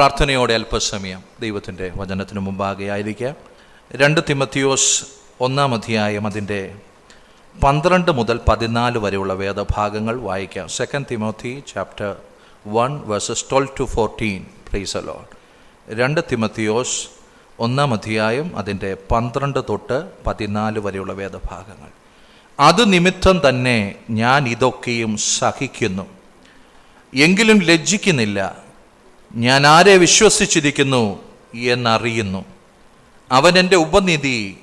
പ്രാർത്ഥനയോടെ അല്പസമയം ദൈവത്തിന്റെ വചനത്തിന് മുമ്പാകെ ആയിരിക്കാം രണ്ട് തിമത്തിയോസ് ഒന്നാം അധ്യായം അതിന്റെ പന്ത്രണ്ട് മുതൽ പതിനാല് വരെയുള്ള വേദഭാഗങ്ങൾ വായിക്കാം. Second Timothy chapter one verses twelve to fourteen please alone രണ്ട് തിമത്തിയോസ് ഒന്നാം അധ്യായം അതിന്റെ പന്ത്രണ്ട് തൊട്ട് പതിനാല് വരെയുള്ള വേദഭാഗങ്ങൾ. അത് നിമിത്തം തന്നെ ഞാൻ ഇതൊക്കെയും സഹിക്കുന്നു. എങ്കിലും ലജ്ജിക്കുന്നില്ല. ഞാൻ ആരെ വിശ്വസിച്ചിരിക്കുന്നു എന്നറിയുന്നു. അവൻ എന്റെ ഉപനിധി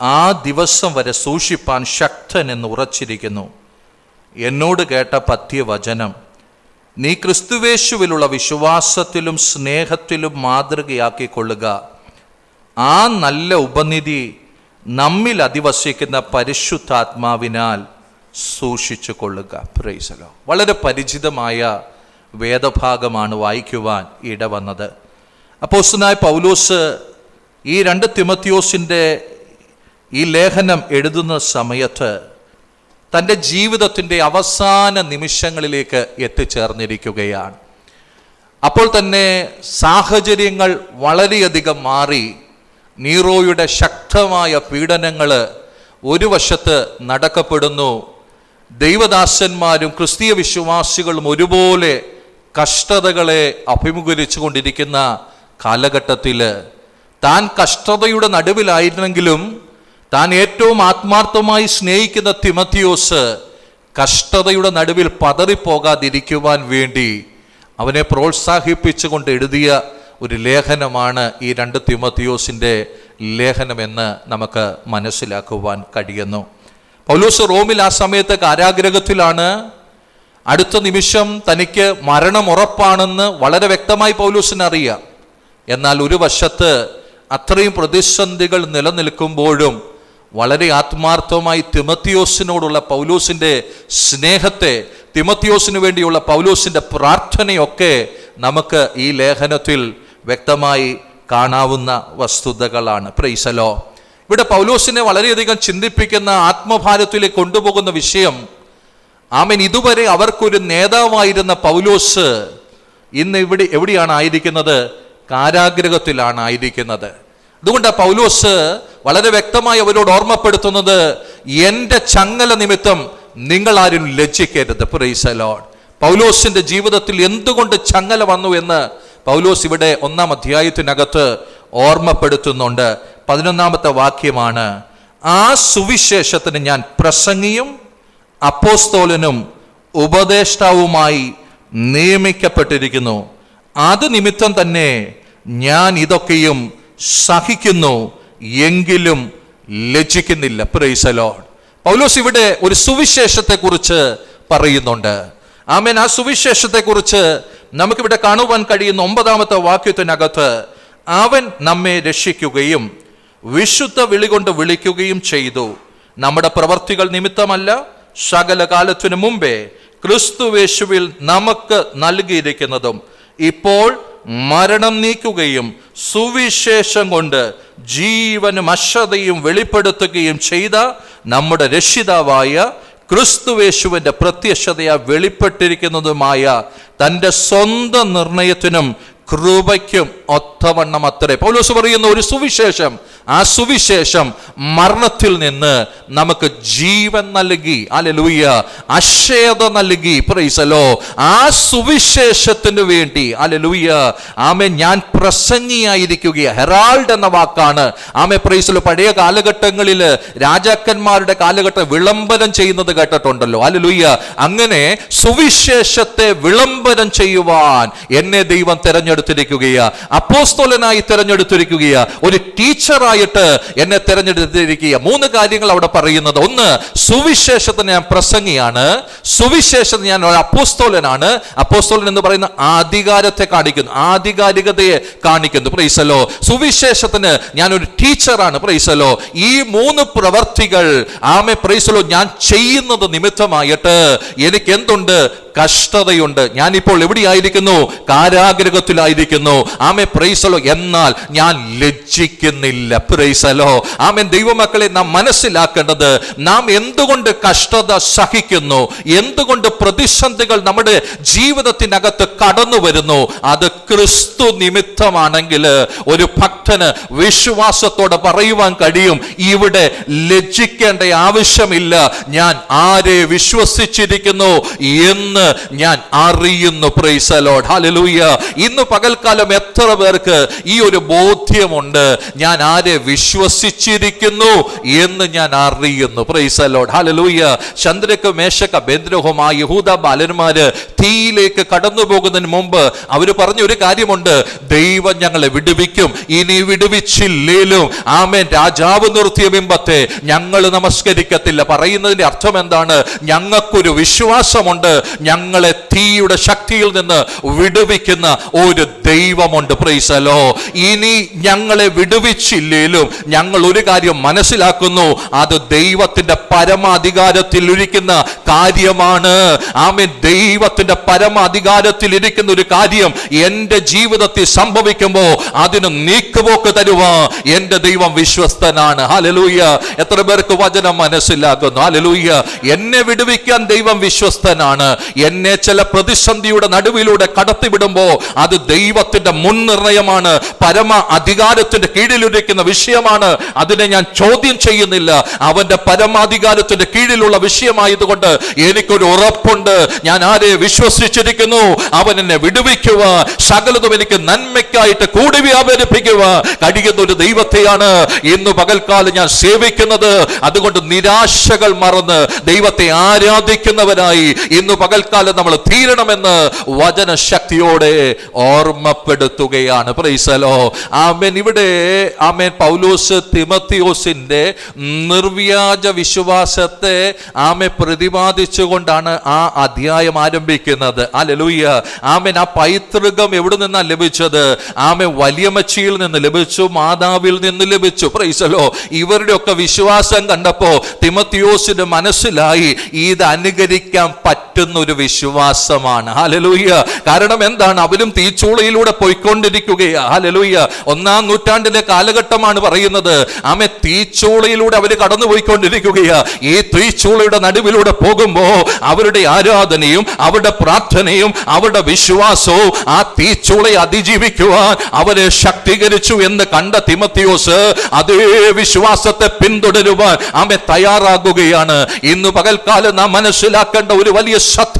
ആ ദിവസം വരെ സൂക്ഷിപ്പാൻ ശക്തൻ എന്ന് ഉറച്ചിരിക്കുന്നു. എന്നോട് കേട്ട പഥ്യവചനം നീ ക്രിസ്തുവേശുവിലുള്ള വിശ്വാസത്തിലും സ്നേഹത്തിലും മാതൃകയാക്കിക്കൊള്ളുക. ആ നല്ല ഉപനിധി നമ്മിൽ അധിവസിക്കുന്ന പരിശുദ്ധാത്മാവിനാൽ സൂക്ഷിച്ചു കൊള്ളുക പ്രൈസലോ വളരെ പരിചിതമായ വേദഭാഗമാണ് വായിക്കുവാൻ ഇടവന്നത്. അപ്പോസ്തനായ പൗലോസ് ഈ രണ്ട് തിമത്യോസിന്റെ ഈ ലേഖനം എഴുതുന്ന സമയത്ത് തന്റെ ജീവിതത്തിന്റെ അവസാന നിമിഷങ്ങളിലേക്ക് എത്തിച്ചേർന്നിരിക്കുകയാണ്. അപ്പോൾ തന്നെ സാഹചര്യങ്ങൾ വളരെയധികം മാറി. നീറോയുടെ ശക്തമായ പീഡനങ്ങൾ ഒരു വശത്ത് നടക്കപ്പെടുന്നു. ദൈവദാസന്മാരും ക്രിസ്തീയ വിശ്വാസികളും ഒരുപോലെ കഷ്ടതകളെ അഭിമുഖീകരിച്ചു കൊണ്ടിരിക്കുന്ന കാലഘട്ടത്തിൽ താൻ കഷ്ടതയുടെ നടുവിലായിരുന്നെങ്കിലും താൻ ഏറ്റവും ആത്മാർത്ഥമായി സ്നേഹിക്കുന്ന തിമത്തിയോസ് കഷ്ടതയുടെ നടുവിൽ പതറിപ്പോകാതിരിക്കുവാൻ വേണ്ടി അവനെ പ്രോത്സാഹിപ്പിച്ചുകൊണ്ട് എഴുതിയ ഒരു ലേഖനമാണ് ഈ രണ്ട് തിമത്തിയോസിന്റെ ലേഖനമെന്ന് നമുക്ക് മനസ്സിലാക്കുവാൻ കഴിയുന്നു. പൗലോസ് റോമിൽ ആ സമയത്ത് കാരാഗ്രഹത്തിലാണ് അടുത്ത നിമിഷം തനിക്ക് മരണം ഉറപ്പാണെന്ന് വളരെ വ്യക്തമായി പൗലൂസിന് അറിയാം. എന്നാൽ ഒരു വശത്ത് അത്രയും പ്രതിസന്ധികൾ നിലനിൽക്കുമ്പോഴും വളരെ ആത്മാർത്ഥമായി തിമത്തിയോസിനോടുള്ള പൗലൂസിന്റെ സ്നേഹത്തെ തിമത്തിയോസിന് വേണ്ടിയുള്ള പൗലൂസിന്റെ പ്രാർത്ഥനയൊക്കെ നമുക്ക് ഈ ലേഖനത്തിൽ വ്യക്തമായി കാണാവുന്ന വസ്തുതകളാണ്. പ്രൈസലോ ഇവിടെ പൗലോസിനെ വളരെയധികം ചിന്തിപ്പിക്കുന്ന ആത്മഭാരത്തിലേക്ക് കൊണ്ടുപോകുന്ന വിഷയം ആമൻ. ഇതുവരെ അവർക്കൊരു നേതാവായിരുന്ന പൗലോസ് ഇന്ന് ഇവിടെ എവിടെയാണ് ആയിരിക്കുന്നത്? കാരാഗ്രഹത്തിലാണ് ആയിരിക്കുന്നത്. അതുകൊണ്ട് പൗലോസ് വളരെ വ്യക്തമായി അവരോട് ഓർമ്മപ്പെടുത്തുന്നത് എന്റെ ചങ്ങല നിമിത്തം നിങ്ങൾ ആരും ലജ്ജിക്കരുത്. പ്രൈസലോഡ് പൗലോസിന്റെ ജീവിതത്തിൽ എന്തുകൊണ്ട് ചങ്ങല വന്നു എന്ന് പൗലോസ് ഇവിടെ ഒന്നാം അധ്യായത്തിനകത്ത് ഓർമ്മപ്പെടുത്തുന്നുണ്ട്. പതിനൊന്നാമത്തെ വാക്യമാണ് ആ സുവിശേഷത്തിന് ഞാൻ പ്രസംഗിയും അപ്പോസ്തോലനും ഉപദേഷ്ടാവുമായി നിയമിക്കപ്പെട്ടിരിക്കുന്നു. അത് നിമിത്തം തന്നെ ഞാൻ ഇതൊക്കെയും സഹിക്കുന്നു എങ്കിലും ലജ്ജിക്കുന്നില്ല. പ്രൈസലോൺ പൗലോസ് ഇവിടെ ഒരു സുവിശേഷത്തെക്കുറിച്ച് പറയുന്നുണ്ട്. ആമേൻ. ആ സുവിശേഷത്തെക്കുറിച്ച് നമുക്കിവിടെ കാണുവാൻ കഴിയുന്ന ഒമ്പതാമത്തെ വാക്യത്തിനകത്ത് അവൻ നമ്മെ രക്ഷിക്കുകയും വിശുദ്ധ വിളികൊണ്ട് വിളിക്കുകയും ചെയ്തു. നമ്മുടെ പ്രവർത്തികൾ നിമിത്തമല്ല സകല കാലത്തിനു മുമ്പേ ക്രിസ്തുവേശുവിൽ നമുക്ക് നൽകിയിരിക്കുന്നതും ഇപ്പോൾ മരണം നീക്കുകയും സുവിശേഷം കൊണ്ട് ജീവനും അശ്രതയും വെളിപ്പെടുത്തുകയും ചെയ്ത നമ്മുടെ രക്ഷിതാവായ ക്രിസ്തുവേശുവിന്റെ പ്രത്യക്ഷതയാ വെളിപ്പെട്ടിരിക്കുന്നതുമായ തന്റെ സ്വന്തം നിർണയത്തിനും കൃപയ്ക്കും ഒത്തവണ്ണം അത്രേ. പൗലോസ് പറയുന്ന ഒരു സുവിശേഷം ആ സുവിശേഷം മരണത്തിൽ നിന്ന് നമുക്ക് ജീവൻ നൽകി. അലലൂയ അക്ഷയത നൽകി. പ്രൈസലോ ആ സുവിശേഷത്തിന് വേണ്ടി. അലലൂയ ആമെ ഞാൻ പ്രസംഗിയായിരിക്കുക ഹെറാൾഡ് എന്ന വാക്കാണ്. ആമെ പ്രൈസലോ പഴയ കാലഘട്ടങ്ങളിൽ രാജാക്കന്മാരുടെ കാലഘട്ടം വിളംബരം ചെയ്യുന്നത് കേട്ടിട്ടുണ്ടല്ലോ. അലലൂയ അങ്ങനെ സുവിശേഷത്തെ വിളംബരം ചെയ്യുവാൻ എന്നെ ദൈവം തിരഞ്ഞെടുത്തിരിക്കുകയാ അപ്പോസ്തോലനായി തിരഞ്ഞെടുത്തിരിക്കുകയാ ഒരു ടീച്ചറായിട്ട് എന്നെ തെരഞ്ഞെടുത്തിരിക്കുക. മൂന്ന് കാര്യങ്ങൾ അവിടെ പറയുന്നത്. ഒന്ന് സുവിശേഷത്തിന് ഞാൻ പ്രസംഗിയാണ്. സുവിശേഷത്തിന് ഞാൻ ഒരു അപ്പോസ്തോലനാണ്. അപ്പോസ്തോലൻ എന്ന് പറയുന്ന ആധികാരത്തെ കാണിക്കുന്നു. ആധികാരികതയെ കാണിക്കുന്നു. പ്രൈസലോ സുവിശേഷത്തിന് ഞാനൊരു ടീച്ചറാണ്. പ്രൈസലോ ഈ മൂന്ന് പ്രവർത്തികൾ ആമെ പ്രൈസലോ ഞാൻ ചെയ്യുന്നത് നിമിത്തമായിട്ട് എനിക്ക് എന്തുണ്ട്? കഷ്ടതയുണ്ട്. ഞാനിപ്പോൾ എവിടെയായിരിക്കുന്നു? കാരാഗ്രഹത്തിലായിരിക്കുന്നു. ആമെ പ്രൈസലോ എന്നാൽ ഞാൻ ലജ്ജിക്കുന്നില്ല. പ്രൈസലോ ആമേ ദൈവമക്കളെ നാം മനസ്സിലാക്കേണ്ടത് നാം എന്തുകൊണ്ട് കഷ്ടത സഹിക്കുന്നു? എന്തുകൊണ്ട് പ്രതിസന്ധികൾ നമ്മുടെ ജീവിതത്തിനകത്ത് കടന്നു വരുന്നു? അത് ക്രിസ്തു നിമിത്തമാണെങ്കിൽ ഒരു ഭക്തന് വിശ്വാസത്തോടെ പറയുവാൻ കഴിയും. ഇവിടെ ലജ്ജിക്കേണ്ട ആവശ്യമില്ല. ഞാൻ ആരെ വിശ്വസിച്ചിരിക്കുന്നു? എന്ന് ഞാൻ അറിയുന്നു പ്രൈസലോട് ഹല്ലേലൂയ ഇന്ന് പകൽക്കാലം എത്ര പേർക്ക് ഈ ഒരു ബോധ്യമുണ്ട്? ഞാൻ ആരെ വിശ്വസിച്ചിരിക്കുന്നു എന്ന് ഞാൻ അറിയുന്നു പ്രൈസലോട് ഹല്ലേലൂയ ചന്ദ്രക്ക് മേശക്ക ബേന്ദ്രഹുമായ യഹൂദ ബാലന്മാര് തീയിലേക്ക് കടന്നു പോകുന്നതിന് മുമ്പ് അവർ പറഞ്ഞ ഒരു കാര്യമുണ്ട്. ദൈവം ഞങ്ങളെ വിടുവിക്കും ഇനി വിടുവിച്ചില്ലേലും. ആമേൻ. രാജാവ് നിർത്തിയ ബിംബത്തെ ഞങ്ങൾ നമസ്കരിക്കത്തില്ല. പറയുന്നതിന്റെ അർത്ഥം എന്താണ്? ഞങ്ങൾക്കൊരു വിശ്വാസമുണ്ട്. ഞങ്ങളെ തീയുടെ ശക്തിയിൽ നിന്ന് വിടുവിക്കുന്ന ഒരു ദൈവമുണ്ട്. പ്രൈസലോ ഇനി ഞങ്ങളെ വിടുവിച്ചില്ലേലും ഞങ്ങൾ ഒരു കാര്യം മനസ്സിലാക്കുന്നു. അത് ദൈവത്തിന്റെ പരമാധികാരത്തിൽ ഇരിക്കുന്ന കാര്യമാണ്. ആമേൻ. ദൈവത്തിന്റെ പരമാധികാരത്തിൽ ഇരിക്കുന്ന ഒരു കാര്യം എന്റെ ജീവിതത്തിൽ സംഭവിക്കുമ്പോൾ അതിന് നീക്കുപോക്ക് തരുവ എന്റെ ദൈവം വിശ്വസ്തനാണ്. ഹലലൂയ എത്ര പേർക്ക് വചനം മനസ്സിലാക്കുന്നു? ഹലലൂയ എന്നെ വിടുവിക്കാൻ ദൈവം വിശ്വസ്തനാണ്. എന്നെ ചില പ്രതിസന്ധിയുടെ നടുവിലൂടെ കടത്തിവിടുമ്പോ അത് ദൈവത്തിന്റെ മുൻനിർണയമാണ്. പരമ അധികാരത്തിന്റെ കീഴിലിരിക്കുന്ന വിഷയമാണ്. അതിനെ ഞാൻ ചോദ്യം ചെയ്യുന്നില്ല. അവന്റെ പരമാധികാരത്തിന്റെ കീഴിലുള്ള വിഷയമായതുകൊണ്ട് എനിക്കൊരു ഉറപ്പുണ്ട്. ഞാൻ ആരെ വിശ്വസിച്ചിരിക്കുന്നു? അവൻ എന്നെ വിടുവിക്കുക. സകലതും എനിക്ക് നന്മയ്ക്കായിട്ട് കൂടി വ്യാപരിപ്പിക്കുക. കഴിയുന്ന ഒരു ദൈവത്തെയാണ് ഇന്ന് പകൽക്കാലം ഞാൻ സേവിക്കുന്നത്. അതുകൊണ്ട് നിരാശകൾ മറന്ന് ദൈവത്തെ ആരാധിക്കുന്നവരായി ഇന്ന് പകൽക്കാലം നമ്മൾ തീരണമെന്ന് വചനശക്തിയോടെ ഓർമ്മപ്പെടുത്തുകയാണ്. പ്രൈസലോ ആമേൻ. ഇവിടെ ആമേൻ. പൗലോസ് തിമത്തിയോസിന്റെ നിർവ്യാജ വിശ്വാസത്തെ ആമെ പ്രതിപാദിച്ചുകൊണ്ടാണ് ആ അധ്യായം ആരംഭിക്കുന്നത്. അലലൂയ ആമേൻ. ആ പൈതൃകം എവിടെ നിന്നാണ് ലഭിച്ചത്? ആമെ വലിയമച്ചിയിൽ നിന്ന് ലഭിച്ചു മാതാവിൽ നിന്ന് ലഭിച്ചു. പ്രൈസലോ ഇവരുടെ ഒക്കെ വിശ്വാസം കണ്ടപ്പോ തിമത്തിയോസിന് മനസ്സിലായി ഇത് അനുകരിക്കാൻ പറ്റുന്ന ഒരു വിശ്വാസമാണ്. ഹലലൂയ്യ കാരണം എന്താണ്? അവരും തീച്ചൂളയിലൂടെ പോയിക്കൊണ്ടിരിക്കുകയാ. ഹലലൂയ്യ ഒന്നാം നൂറ്റാണ്ടിന്റെ കാലഘട്ടമാണ് പറയുന്നത്. ആമെ തീച്ചൂളയിലൂടെ അവർ കടന്നു പോയിക്കൊണ്ടിരിക്കുകയാ ഈ തീച്ചൂളയുടെ നടുവിലൂടെ പോകുമ്പോ അവരുടെ ആരാധനയും അവരുടെ പ്രാർത്ഥനയും അവരുടെ വിശ്വാസവും ആ തീച്ചൂളയെ അതിജീവിക്കുവാൻ അവരെ ശക്തീകരിച്ചു എന്ന് കണ്ട തിമത്തിയോസ് അതേ വിശ്വാസത്തെ പിന്തുടരുവാൻ ആമെ തയ്യാറാകുകയാണ്. ഇന്ന് പകൽക്കാലം നാം മനസ്സിലാക്കേണ്ട ഒരു വലിയ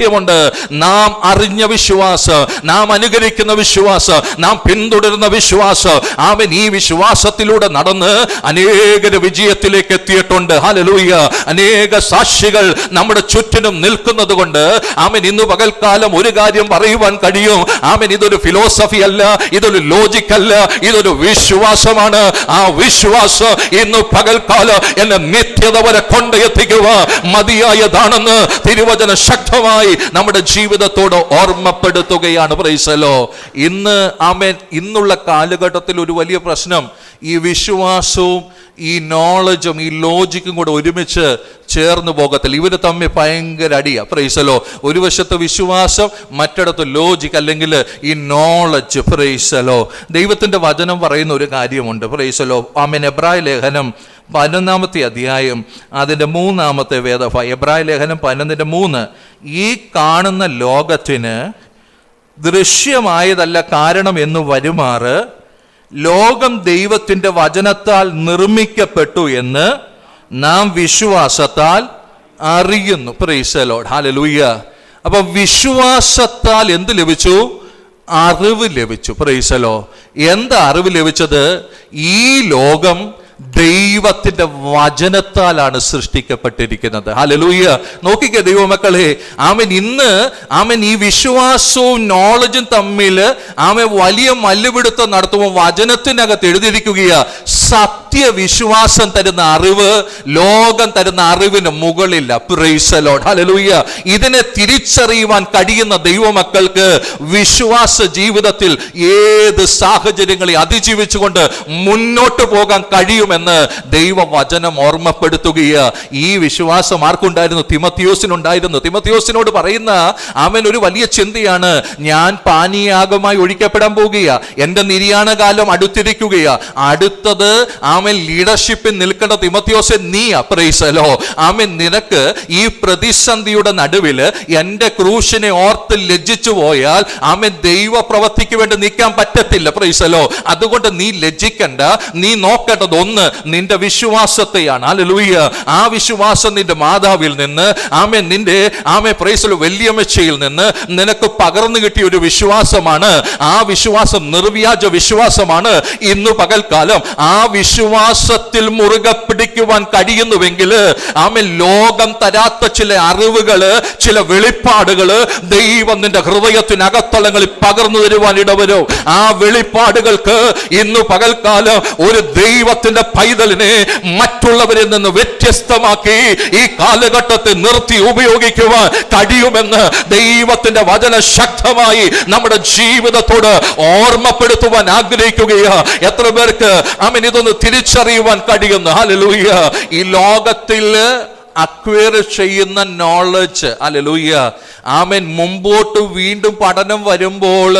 സത്യമുണ്ട് നാം അറിഞ്ഞ വിശ്വാസം നാം അനുകരിക്കുന്ന വിശ്വാസം നാം പിന്തുടരുന്ന വിശ്വാസം. ആമൻ ഈ വിശ്വാസത്തിലൂടെ നടന്ന് അനേക വിജയത്തിലേക്ക് എത്തിയിട്ടുണ്ട്. ഹലലൂയ അനേക സാക്ഷികൾ നമ്മുടെ ചുറ്റിനും നിൽക്കുന്നത് കൊണ്ട് ആമൻ ഇന്ന് പകൽക്കാലം ഒരു കാര്യം പറയുവാൻ കഴിയും. ആമൻ ഇതൊരു ഫിലോസഫി അല്ല ഇതൊരു ലോജിക് അല്ല ഇതൊരു വിശ്വാസമാണ്. ആ വിശ്വാസം ഇന്ന് പകൽക്കാലം എന്നെ നിത്യത വരെ കൊണ്ടെത്തിക്കുക. മതിയായതാണെന്ന് തിരുവചന ശക്തമായി നമ്മുടെ ജീവിതത്തോട് ഓർമ്മപ്പെടുത്തുകയാണ്. പ്രൈസലോ. ഇന്ന് ആമേൻ ഇന്നുള്ള കാലഘട്ടത്തിൽ ഒരു വലിയ പ്രശ്നം. ഈ വിശ്വാസവും ഈ നോളജും ഈ ലോജിക്കും കൂടെ ഒരുമിച്ച് ചേർന്ന് പോകത്തില്ല. ഇവർ തമ്മിൽ ഭയങ്കര അടിയാ. പ്രൈസലോ. ഒരു വശത്ത് വിശ്വാസം മറ്റിടത്ത് ലോജിക് അല്ലെങ്കിൽ ഈ നോളജ് പ്രൈസലോ. ദൈവത്തിന്റെ വചനം പറയുന്ന ഒരു കാര്യമുണ്ട്. പ്രൈസലോ. ആമേൻ. എബ്രായ ലേഖനം പതിനൊന്നാമത്തെ അധ്യായം അതിന്റെ മൂന്നാമത്തെ വേദ എബ്രായ ലേഖനം പതിനൊന്നിന്റെ മൂന്ന്. ഈ കാണുന്ന ലോകത്തിന് ദൃശ്യമായതല്ല കാരണം എന്ന് വരുമാറ് ലോകം ദൈവത്തിന്റെ വചനത്താൽ നിർമ്മിക്കപ്പെട്ടു എന്ന് നാം വിശ്വാസത്താൽ അറിയുന്നു. പ്രൈസലോഡ് ഹാലലൂയ്യ അപ്പൊ വിശ്വാസത്താൽ എന്ത് ലഭിച്ചു? അറിവ് ലഭിച്ചു. പ്രൈസലോ എന്താ അറിവ് ലഭിച്ചത്? ഈ ലോകം ദൈവത്തിന്റെ വചനത്താലാണ് സൃഷ്ടിക്കപ്പെട്ടിരിക്കുന്നത്. ഹലലൂയ നോക്കിക്കേ ദൈവമക്കളെ ആമൻ ഇന്ന് ആമൻ ഈ വിശ്വാസവും നോളജും തമ്മിൽ ആമൻ വലിയ മല്ലുപിടുത്തം നടത്തുമ്പോൾ വചനത്തിനകത്ത് എഴുതിയിരിക്കുകയാ സത്യം സത്യവിശ്വാസം തരുന്ന അറിവ് ലോകം തരുന്ന അറിവിന് മുകളില്ല. പ്രൈസലോഡ് ഹലലൂയ ഇതിനെ തിരിച്ചറിയുവാൻ കഴിയുന്ന ദൈവമക്കൾക്ക് വിശ്വാസ ജീവിതത്തിൽ ഏത് സാഹചര്യങ്ങളെ അതിജീവിച്ചുകൊണ്ട് മുന്നോട്ട് പോകാൻ കഴിയുമെന്ന് ദൈവവചനം ഓർമ്മപ്പെടുത്തുകയാ ഈ വിശ്വാസം ആർക്കുണ്ടായിരുന്നു? തിമത്തിയോസിനുണ്ടായിരുന്നു തിമത്തിയോസിനോട് പറയുന്ന അവൻ ഒരു വലിയ ചിന്തയാണ്. ഞാൻ പാനീയാഗമായി ഒഴിക്കപ്പെടാൻ പോകുക എന്റെ നിര്യാണകാലം അടുത്തിരിക്കുകയാ അടുത്തത് ആമൻ ലീഡർഷിപ്പിൽ നിൽക്കേണ്ട തിമത്തിയോസെ നീ അപ്രൈസലോ ആമേൻ നിനക്ക് ഈ പ്രതിസന്ധിയുടെ നടുവിൽ എന്റെ ക്രൂശിനെ ഓർത്ത് ലജ്ജിച്ചു പോയാൽ ആമേൻ ദൈവ പ്രവൃത്തിക്ക് വേണ്ടി നിൽക്കാൻ പറ്റത്തില്ല പ്രൈസലോ അതുകൊണ്ട് നീ ലജ്ജിക്കണ്ട നീ നോക്കേണ്ടത് ഒന്ന് നിന്റെ വിശ്വാസത്തെയാണ്. അല്ലേലൂയ ആ വിശ്വാസം നിന്റെ മാതാവിൽ നിന്ന് ആമേ നിന്റെ ആമേ പ്രൈസലോ വല്യമ്മച്ചയിൽ നിന്ന് നിനക്ക് പകർന്നു കിട്ടിയ ഒരു വിശ്വാസമാണ്. ആ വിശ്വാസം നിർവ്യാജ വിശ്വാസമാണ്. ഇന്ന് പകൽക്കാലം ആ വിശ്വാസത്തിൽ മുറുകെ പിടിക്കുവാൻ കഴിയുന്നുവെങ്കിൽ ആമേ ലോകം തരാത്ത ചില അറിവുകൾ ചില വെളിപ്പാടുകൾ ദൈവം നിന്റെ ഹൃദയത്തിനകത്തളങ്ങളിൽ പകർന്നു തരുവാൻ ഇടവരും. ആ വെളിപ്പാടുകൾക്ക് ഇന്ന് പകൽക്കാലം ഒരു ദൈവത്തിന്റെ പൈതലിനെ മറ്റുള്ളവരിൽ നിന്ന് വ്യത്യസ്തമാക്കി ഈ കാലഘട്ടത്തെ നിർത്തി ഉപയോഗിക്കുവാൻ കഴിയുമെന്ന് ദൈവത്തിന്റെ വചന ശക്തമായി നമ്മുടെ ജീവിതത്തോട് ഓർമ്മപ്പെടുത്തുവാൻ ആഗ്രഹിക്കുകയാ എത്ര പേർക്ക് അമൻ ഇതൊന്ന് തിരിച്ചറിയുവാൻ കഴിയുന്നു. ഹലലൂയ ഈ ലോകത്തിൽ അക്വയർ ചെയ്യുന്ന നോളജ് അല്ലൂയ്യ ആമൻ മുമ്പോട്ട് വീണ്ടും പഠനം വരുമ്പോൾ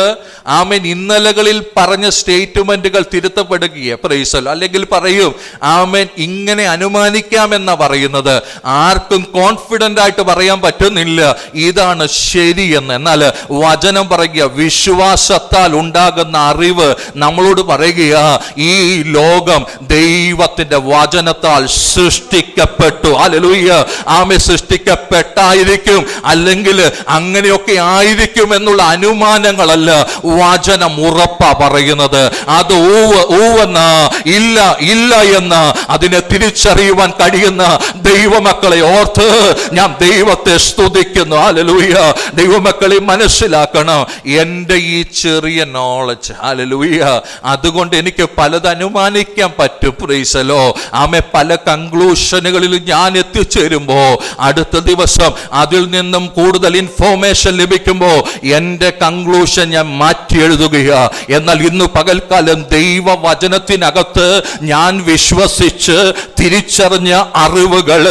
ആമൻ ഇന്നലകളിൽ പറഞ്ഞ സ്റ്റേറ്റ്മെന്റുകൾ തിരുത്തപ്പെടുകയെ. പ്രൈസൽ അല്ലെങ്കിൽ പറയും ആമൻ ഇങ്ങനെ അനുമാനിക്കാമെന്ന പറയുന്നത്. ആർക്കും കോൺഫിഡന്റ് ആയിട്ട് പറയാൻ പറ്റുന്നില്ല. ഇതാണ് ശരിയെന്ന് എന്നാൽ വചനം പറയുക വിശ്വാസത്താൽ ഉണ്ടാകുന്ന അറിവ് നമ്മളോട് പറയുക ഈ ലോകം ദൈവത്തിന്റെ വചനത്താൽ സൃഷ്ടിക്കപ്പെട്ടു. അലലൂയ്യ ആമെ സൃഷ്ടിക്കപ്പെട്ടായിരിക്കും. അല്ലെങ്കിൽ അങ്ങനെയൊക്കെ ആയിരിക്കും എന്നുള്ള അനുമാനങ്ങളല്ല വചനം ഉറപ്പ പറയുന്നത്. അത് ഊവ് ഊവെന്ന ഇല്ല ഇല്ല എന്ന് അതിനെ തിരിച്ചറിയുവാൻ കഴിയുന്ന ദൈവമക്കളെ ഓർത്ത് ഞാൻ ദൈവത്തെ സ്തുതിക്കുന്നു. അലലൂയ ദൈവമക്കളെ മനസ്സിലാക്കണം. എന്റെ ഈ ചെറിയ നോളജ് അലലൂയ അതുകൊണ്ട് എനിക്ക് പലത് അനുമാനിക്കാൻ പറ്റും. പ്രീസലോ ആമെ പല കൺക്ലൂഷനുകളിൽ ഞാൻ എത്തിച്ചേരുമ്പോ അടുത്ത ദിവസം അതിൽ നിന്നും കൂടുതൽ ഇൻഫോർമേഷൻ ലഭിക്കുമ്പോ എന്റെ കൺക്ലൂഷൻ ഞാൻ മാറ്റി എഴുതുകയാ. എന്നാൽ ഇന്ന് പകൽക്കാലം ദൈവവചനത്തിനകത്ത് ഞാൻ വിശ്വസിച്ച് തിരിച്ചറിഞ്ഞ അറിവുകൾ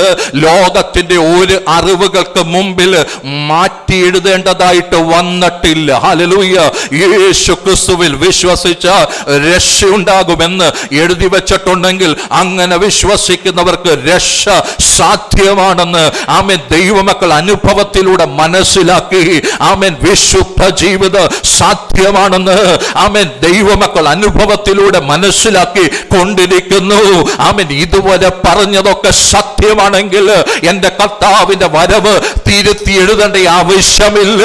ലോകത്തിന്റെ ഒരു അറിവുകൾക്ക് മുമ്പിൽ മാറ്റി എഴുതേണ്ടതായിട്ട് വന്നിട്ടില്ല. ഹലലൂയ യേശു ക്രിസ്തുവിൽ വിശ്വസിച്ച രക്ഷയുണ്ടാകുമെന്ന് എഴുതി വെച്ചിട്ടുണ്ടെങ്കിൽ അങ്ങനെ വിശ്വസിക്കുന്നവർക്ക് രക്ഷ സാധ്യമാണെന്ന് ആമൻ ദൈവമക്കൾ അനുഭവത്തിലൂടെ മനസ്സിലാക്കി. ആമൻ വിശുദ്ധ ജീവിത സാധ്യമാണെന്ന് ആമൻ ദൈവമക്കൾ അനുഭവത്തിലൂടെ മനസ്സിലാക്കി കൊണ്ടിരിക്കുന്നു. ആമൻ ഇതുവരെ പറഞ്ഞതൊക്കെ സത്യമാണെങ്കിൽ എന്റെ കർത്താവിന്റെ വരവ് തിരുത്തി എഴുതേണ്ട ആവശ്യമില്ല.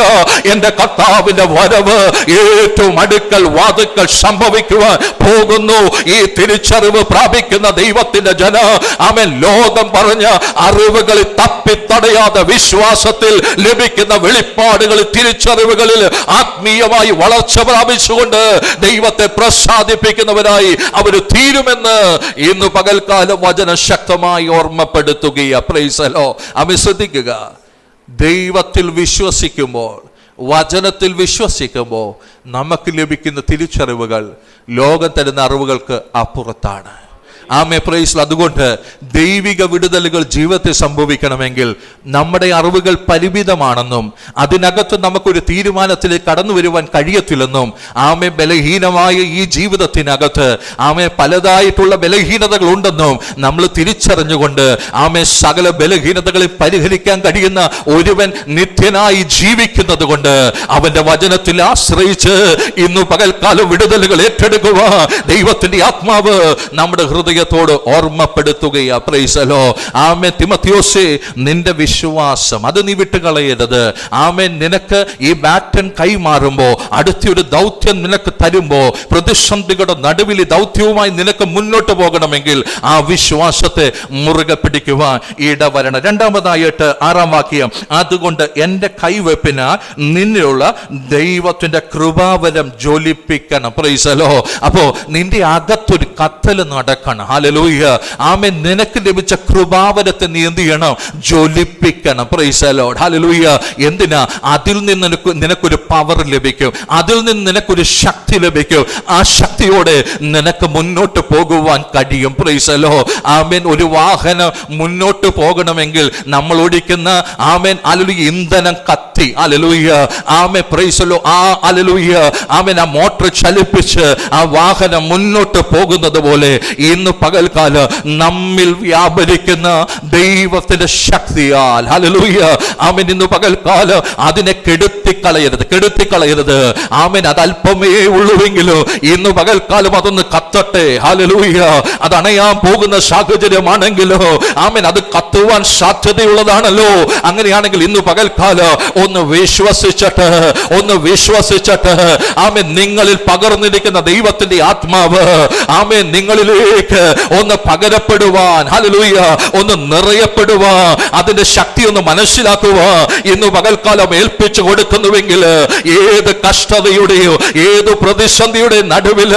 എന്റെ കർത്താവിന്റെ വരവ് ഏറ്റവും അടുക്കൽ വാതുക്കൽ സംഭവിക്കുവാൻ പോകുന്നു. ഈ തിരിച്ചറിവ് പ്രാപിക്കുന്ന ദൈവത്തിന്റെ ജന ആമൻ ലോകം പറഞ്ഞ അറിവുകളിൽ തപ്പിത്തടയാതെ വിശ്വാസത്തിൽ ലഭിക്കുന്ന വെളിപ്പാടുകളിൽ തിരിച്ചറിവുകളിൽ ആത്മീയമായി വളർച്ച പ്രാപിച്ചുകൊണ്ട് ദൈവത്തെ പ്രസാദിപ്പിക്കുന്നവരായി അവർ തീരുമെന്ന് ഇന്ന് പകൽക്കാലം വചനം ശക്തമായി ഓർമ്മപ്പെടുത്തുക പ്രൈസലോ അവൻ ശ്രദ്ധിക്കുക. ദൈവത്തിൽ വിശ്വസിക്കുമ്പോൾ വചനത്തിൽ വിശ്വസിക്കുമ്പോൾ നമുക്ക് ലഭിക്കുന്ന തിരിച്ചറിവുകൾ ലോകം തരുന്ന അറിവുകൾക്ക് അപ്പുറത്താണ്. ആമേ പ്രൈസ് അതുകൊണ്ട് ദൈവിക വിടുതലുകൾ ജീവിതത്തിൽ സംഭവിക്കണമെങ്കിൽ നമ്മുടെ അറിവുകൾ പരിമിതമാണെന്നും അതിനകത്ത് നമുക്കൊരു തീരുമാനത്തിലേക്ക് കടന്നു വരുവാൻ കഴിയത്തില്ലെന്നും ആമേ ബലഹീനമായ ഈ ജീവിതത്തിനകത്ത് ആമേ പലതായിട്ടുള്ള ബലഹീനതകൾ ഉണ്ടെന്നും നമ്മൾ തിരിച്ചറിഞ്ഞുകൊണ്ട് ആമെ സകല ബലഹീനതകളെ പരിഹരിക്കാൻ കഴിയുന്ന ഒരുവൻ നിത്യനായി ജീവിക്കുന്നത് കൊണ്ട് അവന്റെ വചനത്തിൽ ആശ്രയിച്ച് ഇന്നു പകൽക്കാലം വിടുതലുകൾ ഏറ്റെടുക്കുക ദൈവത്തിന്റെ ആത്മാവ് നമ്മുടെ ഹൃദയത്തോട് ഓർമ്മപ്പെടുത്തുകയാ. പ്രൈസലോ. ആമേ തിമത്യോസേ നിന്റെ വിശ്വാസം അത് നീ വിട്ടുകളയരുത്. ആമേ നിനക്ക് ഈ ബാറ്റൻ കൈമാറുമ്പോൾ അടുത്തൊരു ദൗത്യം നിനക്ക് തരുമ്പോൾ പ്രതിസന്ധികളുടെ നടുവിൽ ദൗത്യവുമായി നിനക്ക് മുന്നോട്ട് പോകണമെങ്കിൽ ആ വിശ്വാസത്തെ മുറുകെ പിടിക്കുവാൻ ഇടവരണം. രണ്ടാമതായിട്ട് ആറാം വാക്യം അതുകൊണ്ട് എന്റെ കൈവെപ്പിന് നിന്നിലുള്ള ദൈവത്തിന്റെ കൃപാവരം ജ്വലിപ്പിക്കണം. പ്രൈസലോ. അപ്പോൾ നിന്റെ അകത്തൊരു കത്തൽ നടക്കണം. ഹാലലൂയ ആമെ നിനക്ക് ലഭിച്ച കൃപാവരത്തെ നീ എന്ത് ചെയ്യണം? ജ്വലിപ്പിക്കണം. പ്രൈസലോഡ് ഹാലലൂഹ്യ എന്തിനാ? അതിൽ നിന്ന് നിനക്ക് നിനക്കൊരു പവർ ലഭിക്കും. അതിൽ നിന്ന് നിനക്കൊരു ശക്തി ലഭിക്കും. ആ ശക്തിയോടെ നിനക്ക് മുന്നോട്ട് പോകുവാൻ കഴിയും. പ്രൈസലോ ആമേൻ. ഒരു വാഹനം മുന്നോട്ട് പോകണമെങ്കിൽ നമ്മൾ ഓടിക്കുന്ന ആമേൻ. അലലു ഇന്ധനം കത്തി. അലലൂയ ആമേ പ്രൈസലോ ആ അലലൂയ ആമേൻ. ആ മോട്ടർ ചലിപ്പിച്ച് ആ വാഹനം മുന്നോട്ട് പോകുന്നത് പോലെ ഇന്ന് പകൽക്കാലം നമ്മിൽ വ്യാപരിക്കുന്ന ദൈവത്തിന്റെ ശക്തിയാൽ. ഹലലൂയ അവൻ ഇന്ന് പകൽക്കാൽ അതിനെ കെടുത്തിക്കളയരുത് കെടുത്തിക്കളയരുത്. ആമൻ. അത് അല്പമേ ഉള്ളുവെങ്കിലും ഇന്ന് പകൽക്കാലം അതൊന്ന് കത്തട്ടെ. ഹലലൂയ അത് അണയാൻ പോകുന്ന സാഹചര്യമാണെങ്കിലോ ആമൻ. അത് കത്തുവാൻ സാധ്യതയുള്ളതാണല്ലോ. അങ്ങനെയാണെങ്കിൽ ഇന്ന് പകൽക്കാലം ഒന്ന് വിശ്വസിച്ചിട്ട് ഒന്ന് വിശ്വസിച്ചിട്ട് ആമൻ നിങ്ങളിൽ പകർന്നിരിക്കുന്ന ദൈവത്തിന്റെ ആത്മാവ് ആമൻ നിങ്ങളിലേക്ക് ഒന്ന് പകരപ്പെടുവാൻ ഹലലൂയ ഒന്ന് നിറയപ്പെടുവാൻ അതിന്റെ ശക്തി ഒന്ന് മനസ്സിലാക്കുക ഇന്ന് പകൽക്കാലം ഏൽപ്പിച്ചു കൊടുക്കുന്നുവെങ്കിൽ ഏത് കഷ്ടതയുടെയോ ഏത് പ്രതിസന്ധിയുടെ നടുവിൽ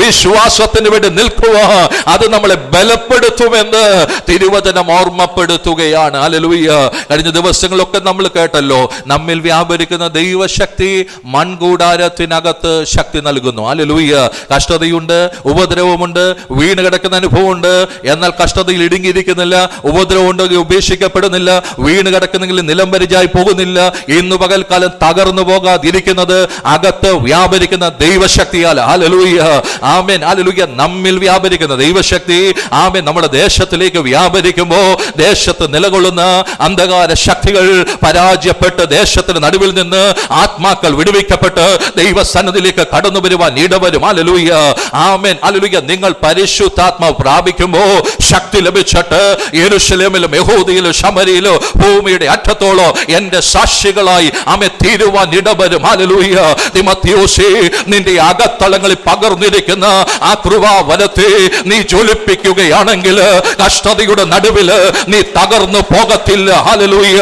വിശ്വാസത്തിന് വേണ്ടി നിൽക്കുക. അത് നമ്മളെ ബലപ്പെടുത്തുമെന്ന് തിരുവചനം ഓർമ്മപ്പെടുത്തുകയാണ്. അലലുയ്യ കഴിഞ്ഞ ദിവസങ്ങളൊക്കെ നമ്മൾ കേട്ടല്ലോ നമ്മിൽ വ്യാപരിക്കുന്ന ദൈവശക്തി മൺകൂടാരത്തിനകത്ത് ശക്തി നൽകുന്നു. അലലുയ്യ കഷ്ടതയുണ്ട് ഉപദ്രവമുണ്ട് വീണ് കിടക്കുന്ന അനുഭവമുണ്ട്. എന്നാൽ കഷ്ടതയിൽ ഇടുങ്ങിയിരിക്കുന്നില്ല ഉപദ്രവം ഉണ്ടെങ്കിൽ ഉപേക്ഷിക്കപ്പെടുന്നില്ല വീണ് കിടക്കുന്നെങ്കിൽ നിലം പരിചായി പോകുന്നില്ല. ഇന്ന് പകൽക്കാലം തകർന്നു പോകാതിരിക്കുന്നത് അകത്ത് വ്യാപരിക്കുന്ന ദൈവശക്തിയാൽ. ഹല്ലേലൂയ. ആമേൻ. ഹല്ലേലൂയ. നമ്മിൽ വ്യാപരിക്കുന്ന ദൈവശക്തി. ആമേൻ. നമ്മുടെ ദേശത്തിലേക്ക് വ്യാപരിക്കുമ്പോൾ ദേശത്ത് നിലകൊള്ളുന്ന അന്ധകാര ശക്തികൾ പരാജയപ്പെട്ട് ദേശത്തിന് നടുവിൽ നിന്ന് ആത്മാക്കൾ വിടുവിക്കപ്പെട്ട് ദൈവസന്നതിലേക്ക് കടന്നു വരുവാൻ ഇടവരും. ഹല്ലേലൂയ. ആമേൻ. ഹല്ലേലൂയ. നിങ്ങൾ പരിശുദ്ധാത്മാവ് പ്രാപിക്കുമ്പോ ശക്തി ലഭിച്ചിട്ട് യെരുഷലേമിലും യഹൂദിയിലും ശമരിയിലും ഭൂമിയുടെ അറ്റത്തോളം എന്റെ സാക്ഷികളായി ആമെ തീരുവാൻ ഇടവരും. ഹല്ലേലൂയ തിമത്തിയോസേ നിന്റെ അകത്തളങ്ങളിൽ പകർന്നിരിക്കുന്ന ആ കൃപാവനത്തെ നീ ജ്വലിപ്പിക്കുകയാണെങ്കിൽ കഷ്ടതയുടെ നടുവിൽ നീ തകർന്നു പോകത്തില്ല. ഹലലൂയ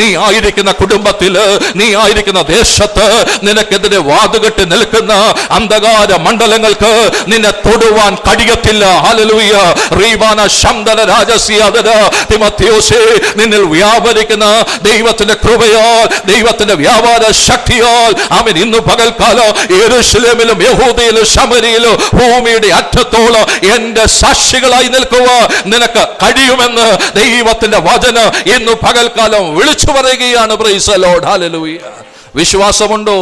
നീ ആയിരിക്കുന്ന കുടുംബത്തിൽ നീ ആയിരിക്കുന്ന ദേശത്ത് നിനക്കെതിരെ വാതുകെട്ടി നിൽക്കുന്ന അന്ധകാര മണ്ഡലങ്ങൾക്ക് നിന്നെ തൊടുവാൻ കഴിയത്തില്ല. ഹലലൂയ റീവാന ശന്തന രാജസിയാതര തിമത്തിയോസേ നിന്നിൽ വ്യാപരിക്കുന്ന ദൈവത്തിന്റെ കൃപയാൽ ദൈവത്തിന്റെ വ്യാപാര ശക്തിയാൽ അവൻ ഇന്ന് പകൽക്കാലോ എരുശലേമിലും യഹൂദയിലും ശമരിയിലും ഭൂമിയുടെ അറ്റത്തോളം എന്റെ സാക്ഷികളായി നിൽക്കുക നിനക്ക് കഴിയുമെന്ന് ദൈവത്തിന്റെ വചനം ഇന്ന് പകൽക്കാലം വിളിച്ചു പറയുകയാണ്. വിശ്വാസമുണ്ടോ?